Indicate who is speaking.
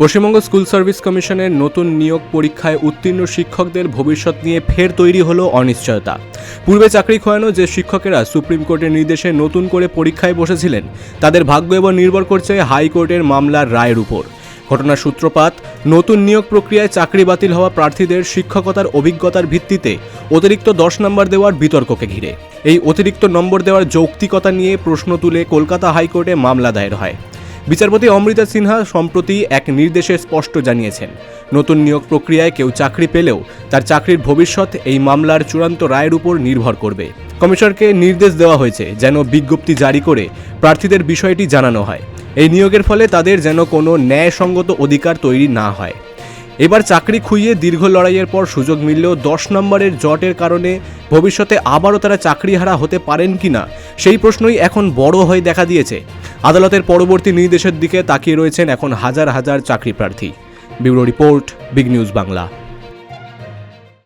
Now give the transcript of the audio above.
Speaker 1: Paschimbanga school service কমিশনের নতুন নিয়োগ পরীক্ষায় উত্তীর্ণ শিক্ষকদের ভবিষ্যৎ নিয়ে ফের তৈরি হলো অনিশ্চয়তা। পূর্বে চাকরি খোয়ানো যে শিক্ষকেরা সুপ্রিম কোর্টের নির্দেশে নতুন করে পরীক্ষায় বসেছিলেন, তাদের ভাগ্য এবার নির্ভর করছে হাইকোর্টের মামলার রায়ের উপর। ঘটনার সূত্রপাত, নতুন নিয়োগ প্রক্রিয়ায় চাকরি বাতিল হওয়া প্রার্থীদের শিক্ষকতার অভিজ্ঞতার ভিত্তিতে অতিরিক্ত দশ নম্বর দেওয়ার বিতর্ককে ঘিরে। এই অতিরিক্ত নম্বর দেওয়ার যৌক্তিকতা নিয়ে প্রশ্ন তুলে কলকাতা হাইকোর্টে মামলা দায়ের হয়। বিচারপতি অমৃতা সিনহা সম্প্রতি এক নির্দেশে স্পষ্ট জানিয়েছেন, নতুন নিয়োগ প্রক্রিয়ায় কেউ চাকরি পেলেও তার চাকরির ভবিষ্যৎ এই মামলার চূড়ান্ত রায়ের উপর নির্ভর করবে। কমিশনকে নির্দেশ দেওয়া হয়েছে যেন বিজ্ঞপ্তি জারি করে প্রার্থীদের বিষয়টি জানানো হয়। এই নিয়োগের ফলে তাদের যেন কোনো ন্যায়সঙ্গত অধিকার তৈরি না হয়। এবার চাকরি খুইয়ে দীর্ঘ লড়াইয়ের পর সুযোগ মিললেও দশ নম্বরের জটের কারণে ভবিষ্যতে আবারও তারা চাকরিহারা হতে পারেন কি না, সেই প্রশ্নই এখন বড় হয়ে দেখা দিয়েছে। আদালতের পরবর্তী নির্দেশের দিকে তাকিয়ে রয়েছেন এখন হাজার হাজার চাকরি প্রার্থী bureau report, big news Bangla.